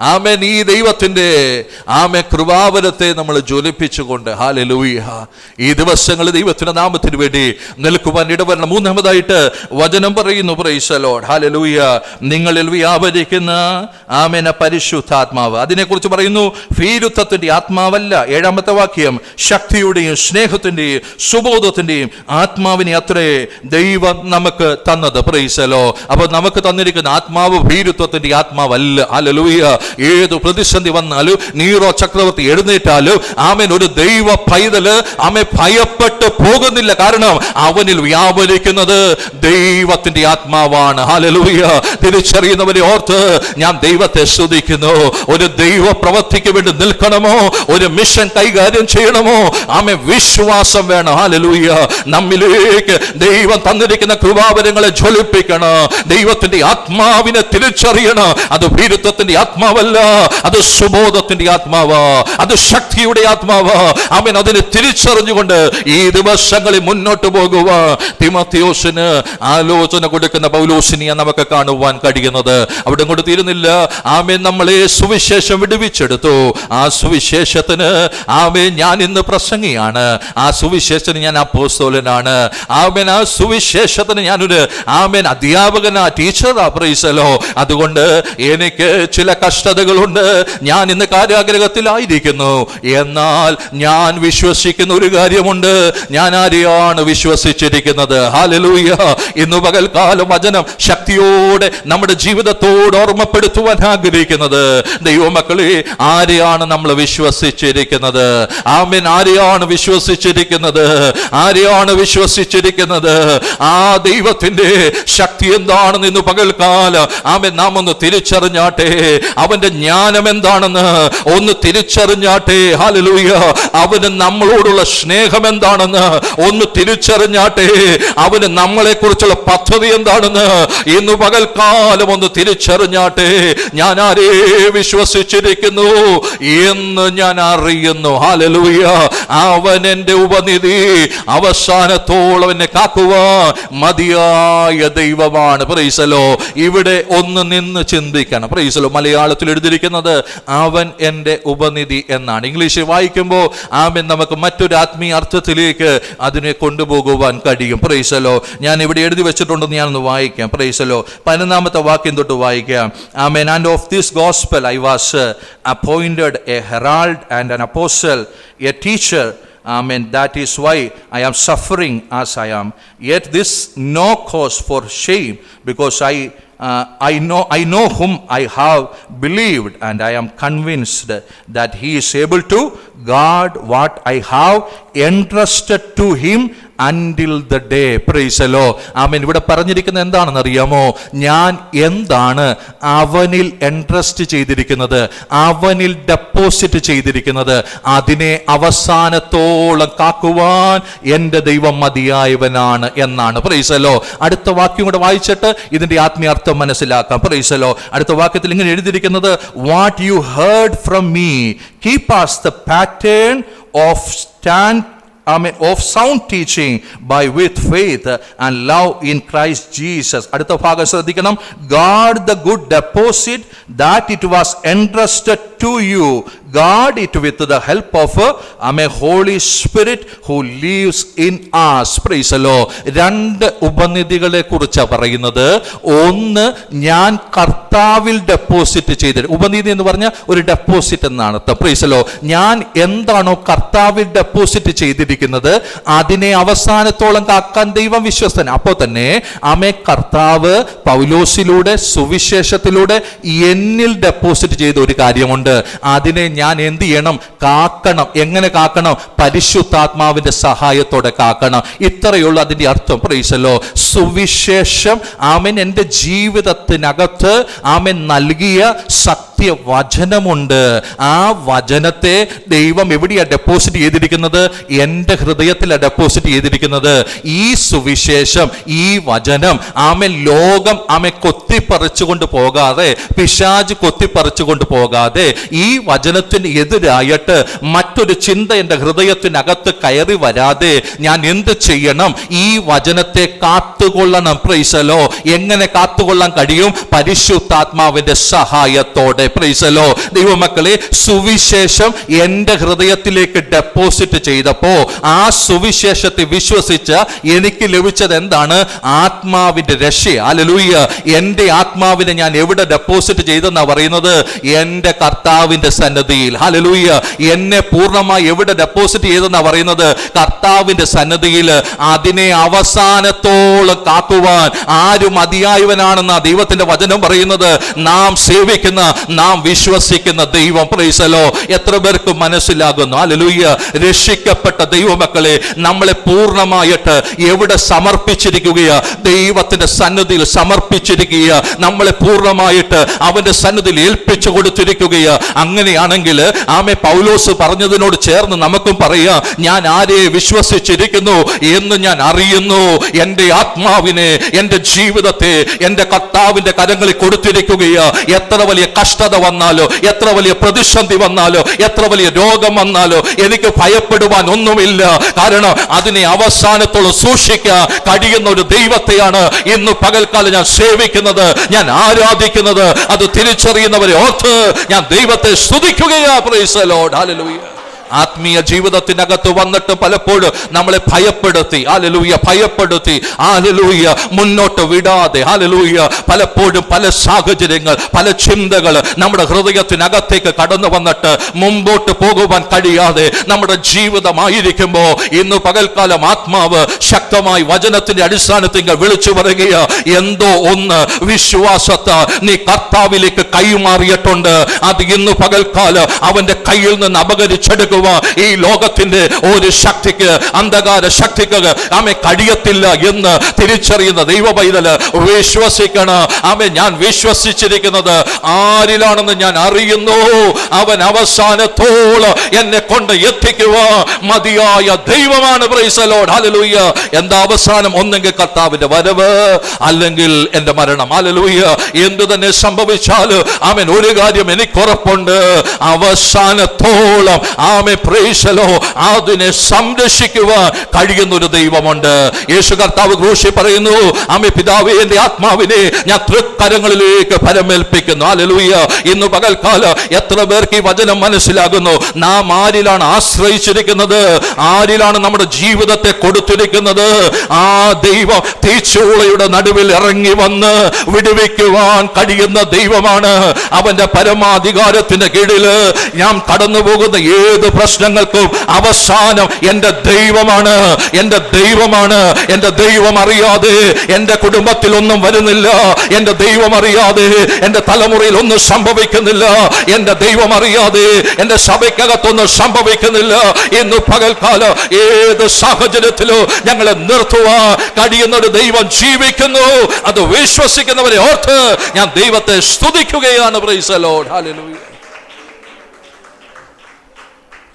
ആമേൻ ഈ ദൈവത്തിന്റെ ആമെ കൃപാവരത്തെ നമ്മൾ ജ്വലിപ്പിച്ചുകൊണ്ട് ഹാലലൂയ ഈ ദിവസങ്ങൾ ദൈവത്തിന്റെ നാമത്തിന് വേണ്ടി നിൽക്കുവാൻ ഇടവരണം. മൂന്നാമതായിട്ട് വചനം പറയുന്നു പ്രൈസലോഡ് ഹാലലൂയ നിങ്ങളിൽ വ്യാപരിക്കുന്ന ആമേന പരിശുദ്ധാത്മാവ്. അതിനെക്കുറിച്ച് പറയുന്നു ഭീരുത്വത്തിന്റെ ആത്മാവല്ല. ഏഴാമത്തെ വാക്യം ശക്തിയുടെയും സ്നേഹത്തിന്റെയും സുബോധത്തിന്റെയും ആത്മാവിനെ അത്രേ ദൈവം നമുക്ക് തന്നത്. പ്രൈസലോ അപ്പോൾ നമുക്ക് തന്നിരിക്കുന്ന ആത്മാവ് ഭീരുത്വത്തിന്റെ ആത്മാവല്ല. ഹാലലൂയ ഏത് പ്രതിസന്ധി വന്നാലും നീറോ ചക്രവർത്തി എഴുന്നേറ്റാലും ആമൻ ഒരു ദൈവ പൈതൽ ആമെ ഭയപ്പെട്ട് പോകുന്നില്ല. കാരണം അവനിൽ വ്യാപരിക്കുന്നത് ദൈവത്തിന്റെ ആത്മാവാണ്. ഹാലലൂയ തിരിച്ചറിയുന്നവരെ ഓർത്ത് ഞാൻ ദൈവത്തെ സ്തുതിക്കുന്നു. ഒരു ദൈവ പ്രവൃത്തിക്ക് വേണ്ടി നിൽക്കണമോ? ഒരു മിഷൻ കൈകാര്യം ചെയ്യണമോ? ആമെ വിശ്വാസം വേണം. ഹാലലൂയ നമ്മിലേക്ക് ദൈവം തന്നിരിക്കുന്ന കൃപാവരങ്ങളെ ജ്വലിപ്പിക്കണം. ദൈവത്തിന്റെ ആത്മാവിനെ തിരിച്ചറിയണം. അത് ഭീരുത്വത്തിന്റെ ആത്മാവല്ല. അത് സുബോധത്തിന്റെ ആത്മാവ്. അത് ശക്തിയുടെ ആത്മാവ്. അവൻ അതിനെ തിരിച്ചറിഞ്ഞുകൊണ്ട് ഈ ദിവസങ്ങളിൽ മുന്നോട്ട് പോകുക തിമത്തിയോസിന് ആലോചന കൊടുക്കുന്ന പൗലോസിനെ നമുക്ക് കാണുവാൻ കഴിയുന്നത്. അവിടെ കൊണ്ട് തീരുന്നില്ല. ആമേൻ നമ്മളെ സുവിശേഷം വിടുവിച്ചെടുത്തു. ആ സുവിശേഷത്തിന് ആമേൻ ഞാൻ ഇന്ന് പ്രസംഗിയാണ്. ആ സുവിശേഷത്തിന് ഞാൻ അപ്പോസ്തോലനാണ്. ആമേൻ ആ സുവിശേഷത്തിന് ഞാനൊരു ആമേൻ അധ്യാപകനാ ടീച്ചറാ പ്രൈസലോ. അതുകൊണ്ട് എനിക്ക് ചില കഷ്ടതകളുണ്ട് ഞാൻ ഇന്ന് കാര്യാഗ്രഹത്തിലായിരിക്കുന്നു. എന്നാൽ ഞാൻ വിശ്വസിക്കുന്ന ഒരു കാര്യമുണ്ട്. ഞാൻ ആരെയാണ് വിശ്വസിച്ചിരിക്കുന്നത്? ഹാലലൂയ ഇന്ന് പകൽക്കാലം വചനം ശക്തിയോടെ നമ്മുടെ ജീവിതത്തോട് ഓർമ്മപ്പെടുത്തുവാൻ ആഗ്രഹിക്കുന്നത്. ദൈവമക്കളെ ആരെയാണ് നമ്മൾ വിശ്വസിച്ചിരിക്കുന്നത്? ആമേൻ. ആരെയാണ് വിശ്വസിച്ചിരിക്കുന്നത്? ആരെയാണ് വിശ്വസിച്ചിരിക്കുന്നത്? ആ ദൈവത്തിന്റെ ശക്തി എന്താണെന്ന് ഇന്ന് പകൽക്കാലം ആമേൻ. നാം ഒന്ന് തിരിച്ചറിഞ്ഞാട്ടെ. അവൻ അവന്റെ ജ്ഞാനം എന്താണെന്ന് ഒന്ന് തിരിച്ചറിഞ്ഞാട്ടെ. ഹാലലൂയ അവന് നമ്മളോടുള്ള സ്നേഹം എന്താണെന്ന് ഒന്ന് തിരിച്ചറിഞ്ഞാട്ടെ. അവന് നമ്മളെ കുറിച്ചുള്ള പദ്ധതി എന്താണെന്ന് ഇന്ന് പകൽക്കാലം ഒന്ന് തിരിച്ചറിഞ്ഞാട്ടെ. ഞാൻ ആരേ വിശ്വസിച്ചിരിക്കുന്നു എന്ന് ഞാൻ അറിയുന്നു. ഹാലലൂയ അവൻ എന്റെ ഉപനിധി. അവസാനത്തോളം എന്നെ കാക്കുവാൻ മതിയായ ദൈവമാണ്. പ്രൈസലോ ഇവിടെ ഒന്ന് നിന്ന് ചിന്തിക്കണം. പ്രൈസലോ മലയാളത്തിൽ എഴുതിയിരിക്കുന്നത് അവൻ എന്റെ ഉപനിധി എന്നാണ്. ഇംഗ്ലീഷിൽ വായിക്കുമ്പോൾ ആമൻ നമുക്ക് മറ്റൊരു ആത്മീയ അർത്ഥത്തിലേക്ക് അതിനെ കൊണ്ടുപോകുവാൻ കഴിയും. പ്രൈസലോ ഞാൻ ഇവിടെ എഴുതി വെച്ചിട്ടുണ്ടെന്ന് ഞാനൊന്ന് വായിക്കാം. പ്രൈസലോ പതിനൊന്നാമത്തെ വാക്യം തൊട്ട് വായിക്കാം. Amen and of this gospel I was appointed a herald and an apostle a teacher amen that is why I am suffering as I am Yet this no cause for shame, because I uh, I know I know whom I have believed, and I am convinced that He is able to. Guard what I have entrusted to Him until the day praise the lord amen ഇവിടെ പറഞ്ഞിരിക്കുന്നത് എന്താണെന്ന് അറിയാമോ ഞാൻ എന്താണ് അവനിൽ entrust ചെയ്തിരിക്കുന്നത്? അവനിൽ deposit ചെയ്തിരിക്കുന്നത്? അതിനെ അവസാനത്തോളം കാക്കുവാൻ എന്റെ ദൈവം മതിയായവനാണ് എന്നാണ്. പ്രൈസലോ അടുത്ത വാക്യം കൂടെ വായിച്ചിട്ട് ഇതിന്റെ ആത്മീയാർത്ഥം മനസ്സിലാക്കാം. പ്രൈസലോ അടുത്ത വാക്യത്തിൽ ഇങ്ങനെ എഴുതിയിരിക്കുന്നത് what you heard from me keep as the pattern of stand I mean, of sound teaching by with faith and love in Christ Jesus. അടുത്ത ഭാഗം ശ്രദ്ധിക്കണം guard the good deposit that it was entrusted to you guard it with the help of am a holy spirit who lives in us. Praise the Lord. രണ്ട് ഉപനിധികളെ കുറിച്ചാണ് പറയുന്നത്. ഒന്ന് ഞാൻ കർത്താവിൽ deposit ചെയ്ത ഉപനിധി എന്ന് പറഞ്ഞ ഒരു ഡെപ്പോസിറ്റ് എന്നാണ് അർത്ഥം. പ്രൈസ് ലോ ഞാൻ എന്താണോ കർത്താവിൽ ഡെപ്പോസിറ്റ് ചെയ്തിരിക്കുന്നത് അതിനെ അവസാനത്തോളം കാക്കാൻ ദൈവം വിശ്വസ്തൻ. അപ്പോൾ തന്നെ ആമേ കർത്താവ് പൗലോസിലൂടെ സുവിശേഷത്തിലൂടെ എന്നിൽ ഡെപ്പോസിറ്റ് ചെയ്ത ഒരു കാര്യമുണ്ട്. അതിനെ ഞാൻ എന്ത് ചെയ്യണം? കാക്കണം. എങ്ങനെ കാക്കണം? പരിശുദ്ധാത്മാവിന്റെ സഹായത്തോടെ കാക്കണം. ഇത്രയുള്ള അതിന്റെ അർത്ഥം. പ്രൈസല്ലോ സുവിശേഷം ആമൻ എന്റെ ജീവിതത്തിനകത്ത് ആമൻ നൽകിയ സത്യവചനമുണ്ട്. ആ വചനത്തെ ദൈവം എവിടെയാണ് ഡെപ്പോസിറ്റ് ചെയ്തിരിക്കുന്നത്? എന്റെ ഹൃദയത്തിലാണ് ഡെപ്പോസിറ്റ് ചെയ്തിരിക്കുന്നത്. ഈ സുവിശേഷം ഈ വചനം ആമെ ലോകം ആമെ കൊത്തിപ്പറിച്ചുകൊണ്ട് പോകാതെ പിശാജ് കൊത്തിപ്പറിച്ചുകൊണ്ട് പോകാതെ ഈ വചനത്തിന് എതിരായിട്ട് മറ്റൊരു ചിന്ത എന്റെ ഹൃദയത്തിനകത്ത് കയറി വരാതെ ഞാൻ എന്ത് ചെയ്യണം? ഈ വചനത്തെ കാത്തുകൊള്ളണം പ്രൈസലോ. എങ്ങനെ കാത്തുകൊള്ളാൻ കഴിയും? പരിശുദ്ധാത്മാവിന്റെ സഹായത്തോടെ. പ്രൈസലോ ദൈവമക്കളെ സുവിശേഷം എന്റെ ഹൃദയത്തിലേക്ക് ഡെപ്പോസിറ്റ് ചെയ്തപ്പോ ആ സുവിശേഷത്തെ വിശ്വസിച്ച് എനിക്ക് ലഭിച്ചത് എന്താണ്? ആത്മാവിന്റെ രക്ഷ. അലലൂയ്യ എന്റെ ആത്മാവിനെ ഞാൻ എവിടെ ഡെപ്പോസിറ്റ് ചെയ്തെന്നാ പറയുന്നത്? എന്റെ കർത്താവിന്റെ സന്നദ്ധിയിൽ ഹലലൂയ്യ എന്നെ പൂർണമായി എവിടെ ഡെപ്പോസിറ്റ് ചെയ്തെന്നാ പറയുന്നത്? കർത്താവിന്റെ സന്നദ്ധിയിൽ അതിനെ അവസാനത്തോളം കാക്കുവാൻ ആരും മതിയായവനാണെന്ന ദൈവത്തിന്റെ വചനം പറയുന്നത്. നാം സേവിക്കുന്ന നാം വിശ്വസിക്കുന്ന ദൈവം പ്രൈസലോ എത്ര പേർക്ക് മനസ്സിലാകുന്നു? അലലൂയ്യ രക്ഷിക്കപ്പെട്ട ദൈവമക്കളെ നമ്മളെ പൂർണമായിട്ട് എവിടെ സമർപ്പിച്ചിരിക്കുകയാ? ദൈവത്തിന്റെ സന്നിധിയിൽ സമർപ്പിച്ചിരിക്കുക നമ്മളെ പൂർണമായിട്ട് അവന്റെ സന്നിധിയിൽ ഏൽപ്പിച്ചു കൊടുത്തിരിക്കുകയാ. അങ്ങനെയാണെങ്കിൽ ആമെ പൗലോസ് പറഞ്ഞതിനോട് ചേർന്ന് നമുക്കും പറയാം ഞാൻ ആരെ വിശ്വസിച്ചിരിക്കുന്നു എന്ന് ഞാൻ അറിയുന്നു. എന്റെ ആത്മാവിനെ എന്റെ ജീവിതത്തെ എന്റെ കർത്താവിന്റെ കരങ്ങളിൽ കൊടുത്തിരിക്കുകയാ. എത്ര വലിയ കഷ്ടത വന്നാലോ? എത്ര വലിയ പ്രതിസന്ധി വന്നാലോ? എത്ര വലിയ രോഗം വന്നാലോ? എനിക്ക് ഭയപ്പെടുവാൻ ഒന്നുമില്ല. കാരണം അതിനെ അവസാനത്തോളം സൂക്ഷിക്കാൻ കഴിയുന്ന ഒരു ദൈവത്തെയാണ് ഇന്ന് പകൽക്കാലം ഞാൻ സേവിക്കുന്നത്. ഞാൻ ആരാധിക്കുന്നത്. അത് തിരിച്ചറിയുന്നവരെ ഓർത്ത് ഞാൻ ദൈവത്തെ സ്തുതിക്കുകയാ. പ്രൈസ് ലോഡ് ഹല്ലേലൂയ ആത്മീയ ജീവിതത്തിനകത്ത് വന്നിട്ട് പലപ്പോഴും നമ്മളെ ഭയപ്പെടുത്തി ആലലൂയ ഭയപ്പെടുത്തി ആലലൂയ മുന്നോട്ട് വിടാതെ ആലലൂയ പലപ്പോഴും പല സാഹചര്യങ്ങൾ പല ചിന്തകൾ നമ്മുടെ ഹൃദയത്തിനകത്തേക്ക് കടന്നു വന്നിട്ട് മുമ്പോട്ട് പോകുവാൻ കഴിയാതെ നമ്മുടെ ജീവിതമായിരിക്കുമ്പോൾ ഇന്ന് പകൽക്കാലം ആത്മാവ് ശക്തമായി വചനത്തിന്റെ അടിസ്ഥാനത്തിൽ വിളിച്ചു പറയുക എന്തോ ഒന്ന് വിശ്വാസത്തെ നീ കർത്താവിലേക്ക് കൈമാറിയിട്ടുണ്ട്. അത് ഇന്ന് പകൽക്കാലം അവന്റെ കയ്യിൽ നിന്ന് അപകരിച്ചെടുക്കുവാൻ ഈ ലോകത്തിന്റെ ഒരു ശക്തിക്ക് അന്ധകാര ശക്തിക്ക് ആമെ കഴിയത്തില്ല എന്ന് തിരിച്ചറിയുന്ന ദൈവ പൈതൽ വിശ്വസിക്കണം. ആമെ ഞാൻ വിശ്വസിച്ചിരിക്കുന്നത് ആരിലാണെന്ന് ഞാൻ അറിയുന്നു. അവൻ അവസാനത്തോളം എന്നെ കൊണ്ട് എത്തിക്കുക. മതിയായ ദൈവമാണ്. എന്താ അവസാനം? ഒന്നെങ്കിൽ കർത്താവിന്റെ വരവ് അല്ലെങ്കിൽ എന്റെ മരണം. ഹല്ലേലൂയ എന്തു തന്നെ സംഭവിച്ചാൽ ആമൻ ഒരു കാര്യം എനിക്ക് ഉറപ്പുണ്ട് അവസാനത്തോളം ആമെ പ്രൈസലോ അതിനെ സംരക്ഷിക്കുവാൻ കഴിയുന്ന ഒരു ദൈവമുണ്ട്. യേശു കർത്താവ് ക്രൂശി പറയുന്നു അമ്മ പിതാവ് എന്റെ ആത്മാവിനെ ഞാൻ തൃക്കരങ്ങളിലേക്ക് ഫലമേൽപ്പിക്കുന്നു ഹല്ലേലൂയ. ഇന്ന് പകൽക്കാല എത്ര പേർക്ക് ഈ വചനം മനസ്സിലാകുന്നു. നാം ആരിലാണ് ആശ്രയിച്ചിരിക്കുന്നത്? ആരിലാണ് നമ്മുടെ ജീവിതത്തെ കൊടുത്തിരിക്കുന്നത്? ആ ദൈവം തീച്ചൂളയുടെ നടുവിൽ ഇറങ്ങി വന്ന് വിടുവിക്കുവാൻ കഴിയുന്ന ദൈവമാണ്. അവന്റെ പരമാധികാരത്തിന്റെ കീഴിൽ ഞാൻ കടന്നു പോകുന്ന ഏത് പ്രശ്നങ്ങൾക്കും അവസാനം എന്റെ ദൈവമാണ് എന്റെ ദൈവമാണ് എന്റെ ദൈവം അറിയാതെ എന്റെ കുടുംബത്തിൽ ഒന്നും വരുന്നില്ല എന്റെ ദൈവം അറിയാതെ എന്റെ തലമുറയിൽ ഒന്നും സംഭവിക്കുന്നില്ല എന്റെ ദൈവം അറിയാതെ എന്റെ സഭയ്ക്കകത്തൊന്നും സംഭവിക്കുന്നില്ല. ഇന്ന് പകൽക്കാലം ഏത് സാഹചര്യത്തിലോ ഞങ്ങളെ നിർത്തുവാൻ കഴിയുന്ന ഒരു ദൈവം ജീവിക്കുന്നു. അത് വിശ്വസിക്കുന്നവരെ ഓർത്ത് ഞാൻ ദൈവത്തെ സ്തുതിക്കുകയാണ്. പ്രൈസലോ the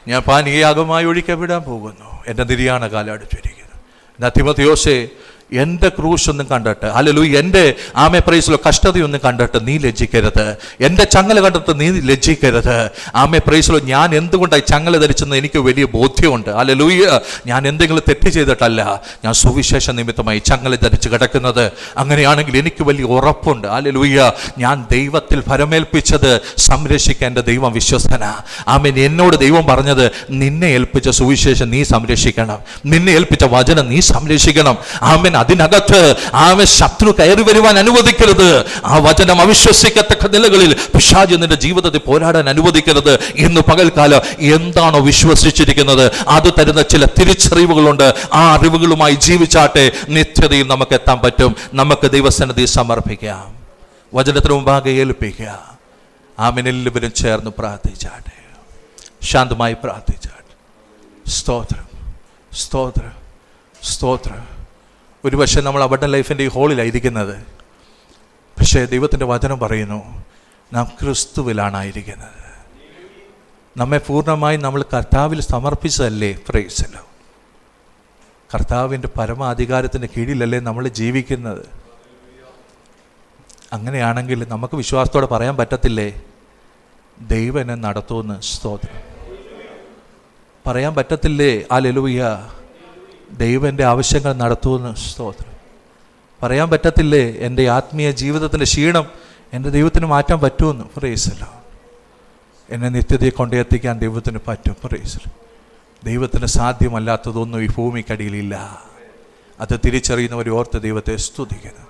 ഞാൻ പാനീയാഗമായി ഒഴിക്കപ്പെടാൻ പോകുന്നു. എന്റെ നിര്യാണ കാലം അടുത്തിരിക്കുന്നു. എന്നാ തിമത്തിയോസെ എന്റെ ക്രൂശൊന്നും കണ്ടിട്ട് അല്ലല്ലോ എന്റെ ആമെ പ്രൈസിലോ കഷ്ടതയൊന്നും കണ്ടിട്ട് നീ ലജ്ജിക്കരുത്. എന്റെ ചങ്ങല കണ്ടിട്ട് നീ ലജ്ജിക്കരുത്. ആമെ പ്രൈസിലോ ഞാൻ എന്തുകൊണ്ടായി ചങ്ങല ധരിച്ചെന്ന് എനിക്ക് വലിയ ബോധ്യമുണ്ട്. അല്ലലൂയ ഞാൻ എന്തെങ്കിലും തെറ്റ് ചെയ്തിട്ടല്ല. ഞാൻ സുവിശേഷ നിമിത്തമായി ചങ്ങല ധരിച്ച് കിടക്കുന്നത്. അങ്ങനെയാണെങ്കിൽ എനിക്ക് വലിയ ഉറപ്പുണ്ട്. അല്ലലൂയ ഞാൻ ദൈവത്തിൽ ഫലമേൽപ്പിച്ചത് സംരക്ഷിക്കാൻ എന്റെ ദൈവം വിശ്വസ്തന. ആമേൻ. എന്നോട് ദൈവം പറഞ്ഞത് നിന്നെ ഏൽപ്പിച്ച സുവിശേഷം നീ സംരക്ഷിക്കണം. നിന്നെ ഏൽപ്പിച്ച വചനം നീ സംരക്ഷിക്കണം. ആമേൻ. അതിനകത്ത് ആമ ശത്രു കയറി വരുവാൻ അനുവദിക്കരുത്. ആ വചനം അവിശ്വസിക്കത്തക്ക നിലകളിൽ പിശാജ് നിന്റെ ജീവിതത്തിൽ പോരാടാൻ അനുവദിക്കരുത്. ഇന്ന് പകൽക്കാലം എന്താണോ വിശ്വസിച്ചിരിക്കുന്നത്? അത് തരുന്ന ചില തിരിച്ചറിവുകളുണ്ട്. ആ അറിവുകളുമായി ജീവിച്ചാട്ടെ നിത്യതയിൽ നമുക്ക് എത്താൻ പറ്റും. നമുക്ക് ദൈവസന്നിധി സമർപ്പിക്കാം. വചനത്തിന് മുമ്പാകെ ഏൽപ്പിക്കുക ആമിനെല്ലാവരും ചേർന്ന് പ്രാർത്ഥിച്ചാട്ടെ. ശാന്തമായി പ്രാർത്ഥിച്ചാട്ടെ. സ്തോത്രം സ്തോത്രം സ്തോത്രം. ഒരു പക്ഷേ നമ്മൾ അവരുടെ ലൈഫിന്റെ ഈ ഹോളിലായിരിക്കുന്നത്. പക്ഷേ ദൈവത്തിന്റെ വചനം പറയുന്നു നാം ക്രിസ്തുവിലാണായിരിക്കുന്നത്. നമ്മെ പൂർണമായി നമ്മൾ കർത്താവിൽ സമർപ്പിച്ചതല്ലേ? പ്രേസല്ലോ കർത്താവിന്റെ പരമാധികാരത്തിന്റെ കീഴിലല്ലേ നമ്മൾ ജീവിക്കുന്നത്. അങ്ങനെയാണെങ്കിൽ നമുക്ക് വിശ്വാസത്തോടെ പറയാൻ പറ്റത്തില്ലേ? ദൈവനെ നടത്തുമെന്ന് സ്തോത്രം. പറയാൻ പറ്റത്തില്ലേ? ആ ലലുയ്യ ദൈവം എന്റെ ആവശ്യങ്ങൾ നടത്തുമെന്ന് സ്തോത്രം. പറയാൻ പറ്റത്തില്ലേ? എന്റെ ആത്മീയ ജീവിതത്തിന്റെ ക്ഷീണം എന്റെ ദൈവത്തിന് മാറ്റാൻ പറ്റുമെന്ന്. പ്രേസല്ല എന്നെ നിത്യതയെ കൊണ്ടെത്തിക്കാൻ ദൈവത്തിന് പറ്റും. പ്രേസല്ല ദൈവത്തിന് സാധ്യമല്ലാത്തതൊന്നും ഈ ഭൂമിക്കടിയിലില്ല അത് തിരിച്ചറിയുന്നവർ ഓർത്ത് ദൈവത്തെ സ്തുതിക്കുന്നു.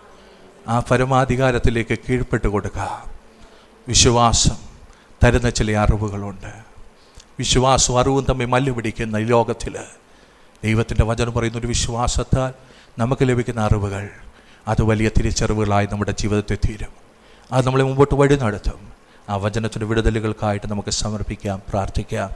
ആ പരമാധികാരത്തിലേക്ക് കീഴ്പ്പെട്ട് കൊടുക്കുക. വിശ്വാസം തരുന്ന ചില അറിവുകളുണ്ട്. വിശ്വാസവും അറിവും തമ്മിൽ മല്ലുപിടിക്കുന്ന ഈ ലോകത്തിൽ ദൈവത്തിന്റെ വചനം പറയുന്ന ഒരു വിശ്വാസത്താൽ നമുക്ക് ലഭിക്കുന്ന അറിവുകൾ. അത് വലിയ തിരിച്ചറിവുകളായി നമ്മുടെ ജീവിതത്തെ തീരും. അത് നമ്മളെ മുമ്പോട്ട് വഴി നടത്തും. ആ വചനത്തിന്റെ വിടുതലുകൾക്കായിട്ട് നമുക്ക് സമർപ്പിക്കാം പ്രാർത്ഥിക്കാം.